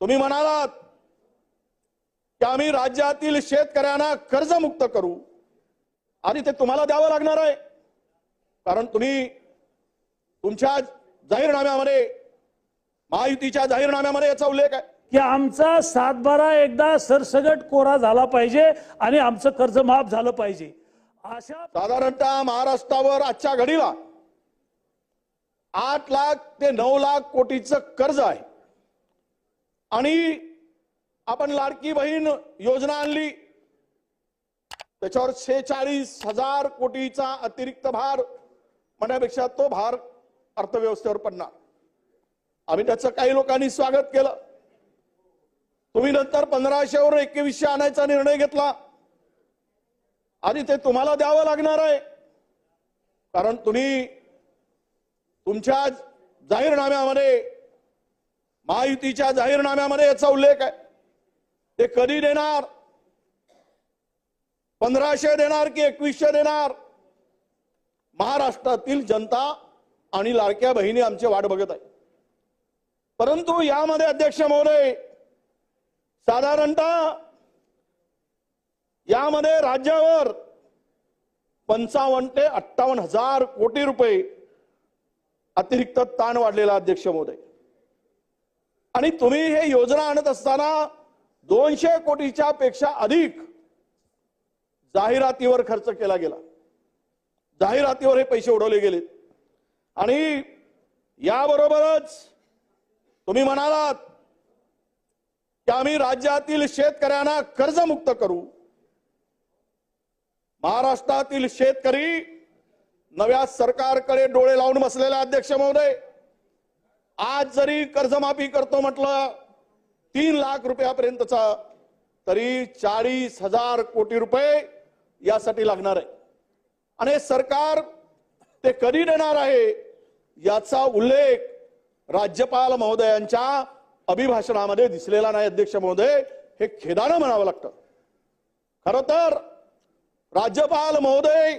तुम्ही म्हणालात की आम्ही राज्यातील शेतकऱ्यांना कर्जमुक्त करू. आणि ते तुम्हाला द्यावं लागणार आहे. कारण तुम्ही तुमच्या जाहीरनाम्यामध्ये महायुतीच्या जाहीरनाम्यामध्ये याचा उल्लेख आहे. की आमचा सातबारा एकदा सरसगट कोरा झाला पाहिजे आणि आमचं कर्ज माफ झालं पाहिजे. अशा साधारणतः महाराष्ट्रावर आजच्या घडीला आठ लाख ते नऊ लाख कोटीचं कर्ज आहे. आणि आपण लाडकी बहीण योजना आणली. त्याच्यावर शेचाळीस हजार कोटीचा अतिरिक्त भार म्हणण्यापेक्षा तो भार अर्थव्यवस्थेवर पडणार. आम्ही त्याचं काही लोकांनी स्वागत केलं. तुम्ही नंतर पंधराशेवर एकवीसशे आणायचा निर्णय घेतला. आणि ते तुम्हाला द्यावं लागणार आहे. कारण तुम्ही तुमच्या जाहीरनाम्यामध्ये महायुतीच्या जाहीरनाम्यामध्ये याचा उल्लेख आहे. ते कधी देणार? पंधराशे देणार की एकवीसशे देणार? महाराष्ट्रातील जनता आणि लाडक्या बहिणी आमची वाट बघत आहे परंतु यामध्ये अध्यक्ष महोदय साधारणतः यामध्ये राज्यावर पंचावन्न ते अठ्ठावन्न हजार कोटी रुपये अतिरिक्त ताण वाढलेला अध्यक्ष महोदय. आणि तुम्ही हे योजना आणत असताना दोनशे कोटीच्या पेक्षा अधिक जाहिरातीवर खर्च केला गेला. जाहिरातीवर हे पैसे उडवले गेले. आणि याबरोबरच तुम्ही म्हणालात की आम्ही राज्यातील शेतकऱ्यांना कर्जमुक्त करू. महाराष्ट्रातील शेतकरी नव्या सरकारकडे डोळे लावून बसलेले अध्यक्ष महोदय. आज जरी कर्जमाफी करतो म्हटलं तीन लाख रुपयापर्यंतचा तरी चाळीस हजार कोटी रुपये यासाठी लागणार आहे. आणि हे सरकार ते कधी देणार आहे याचा उल्लेख राज्यपाल महोदयांच्या अभिभाषणामध्ये दिसलेला नाही अध्यक्ष महोदय हे खेदानं म्हणावं लागतं. खर तर राज्यपाल महोदय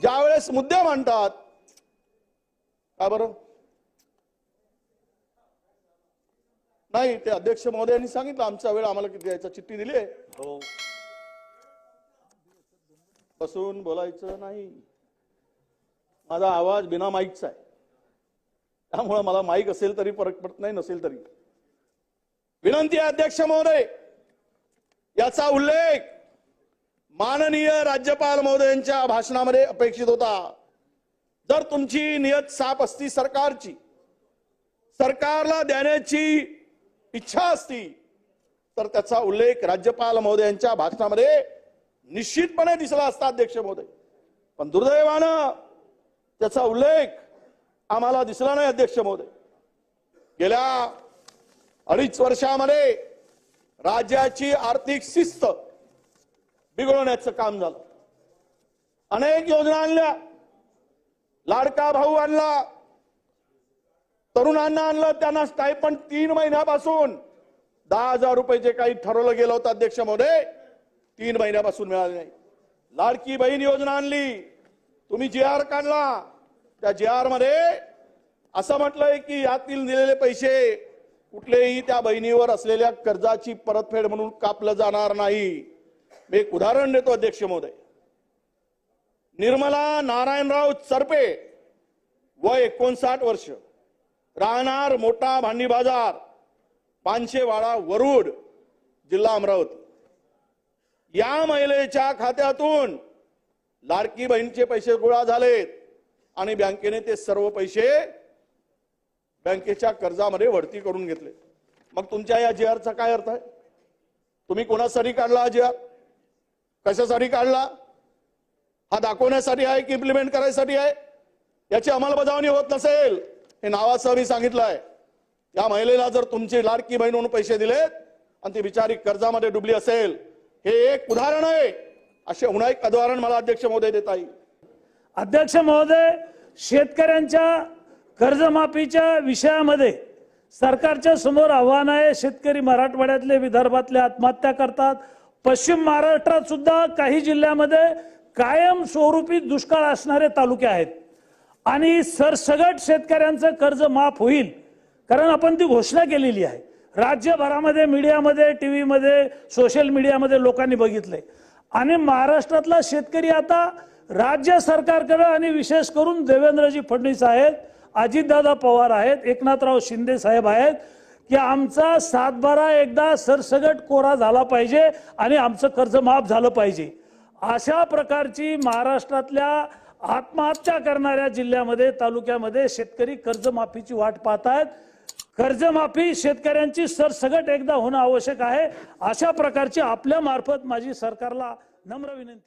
ज्यावेळेस मुद्दे मांडतात का बरं? नाही ते अध्यक्ष महोदयांनी सांगितलं आमचा वेळ आम्हाला किती द्यायचा चिठ्ठी दिली आहे. हो. बसून बोलायचं नाही. माझा आवाज बिना माईकचा आहे. त्यामुळे मला माईक असेल तरी फरक पडत नाही नसेल तरी. विनंती आहे अध्यक्ष महोदय. याचा उल्लेख माननीय राज्यपाल महोदयांच्या भाषणामध्ये अपेक्षित होता. जर तुमची नियत साफ असती सरकारची सरकारला देण्याची इच्छा असती तर त्याचा उल्लेख राज्यपाल महोदयांच्या भाषणामध्ये निश्चितपणे दिसला असता अध्यक्ष महोदय. पण दुर्दैवानं त्याचा उल्लेख आम्हाला दिसला नाही अध्यक्ष महोदय. गेल्या अडीच वर्षामध्ये राज्याची आर्थिक शिस्त बिघडवण्याचं काम झालं. अनेक योजना आणल्या लाडका भाऊ आणला तरुणांना आणलं त्यांना स्टायपन तीन महिन्यापासून. दहा हजार रुपये जे काही ठरवलं गेलं होतं अध्यक्ष महोदय तीन महिन्यापासून मिळाले नाही. लाडकी बहीण योजना आणली. तुम्ही जी आर काढला. त्या जी आरमध्ये असं म्हटलंय की यातील दिलेले पैसे कुठलेही त्या बहिणीवर असलेल्या कर्जाची परतफेड म्हणून कापलं जाणार नाही. मी एक उदाहरण देतो अध्यक्ष महोदय. निर्मला नारायणराव चरपे वय एकोणसाठ वर्ष. राहणार मोठा भांडी बाजार. पानशेवाडा वरुड जिल्हा अमरावती. या महिलेच्या खात्यातून लाडकी बहिणीचे पैसे गोळा झालेत आणि बँकेने ते सर्व पैसे बँकेच्या कर्जामध्ये वरती करून घेतले. मग तुमच्या या जी काय अर्थ आहे? तुम्ही कोणासाठी काढला हा जी आर? कशासाठी काढला? हा दाखवण्यासाठी आहे की इम्प्लिमेंट करायसाठी आहे? याची अंमलबजावणी होत नसेल. हे नावासह मी सांगितलं आहे या महिलेला जर तुमची लाडकी बहीण म्हणून पैसे दिलेत आणि ती बिचारी कर्जामध्ये डुबली असेल हे एक उदाहरण आहे. असे उन्हा एक उदाहरण मला अध्यक्ष महोदय देता येईल अध्यक्ष महोदय शेतकऱ्यांच्या कर्जमाफीच्या विषयामध्ये सरकारच्या समोर आव्हान आहे. शेतकरी मराठवाड्यातले विदर्भातले आत्महत्या करतात. पश्चिम महाराष्ट्रात सुद्धा काही जिल्ह्यामध्ये कायम स्वरूपी दुष्काळ असणारे तालुके आहेत. आणि सरसगट शेतकऱ्यांचं कर्ज माफ होईल. कारण आपण ती घोषणा केलेली आहे. राज्यभरामध्ये मीडियामध्ये टी व्हीमध्ये सोशल मीडियामध्ये लोकांनी बघितलंय. आणि महाराष्ट्रातला शेतकरी आता राज्य सरकारकडे आणि विशेष करून देवेंद्रजी फडणवीस आहेत अजितदादा पवार आहेत एकनाथराव शिंदे साहेब आहेत की आमचा सातबारा एकदा सरसगट कोरा झाला पाहिजे आणि आमचं कर्ज माफ झालं पाहिजे. अशा प्रकारची महाराष्ट्रातल्या आत्महत्या करणाऱ्या जिल्ह्यामध्ये तालुक्यामध्ये शेतकरी कर्जमाफीची वाट पाहतायत. कर्जमाफी शेतकऱ्यांची सरसगट एकदा होणं आवश्यक आहे. अशा प्रकारची आपल्या मार्फत माझी सरकारला नम्र विनंती आहे.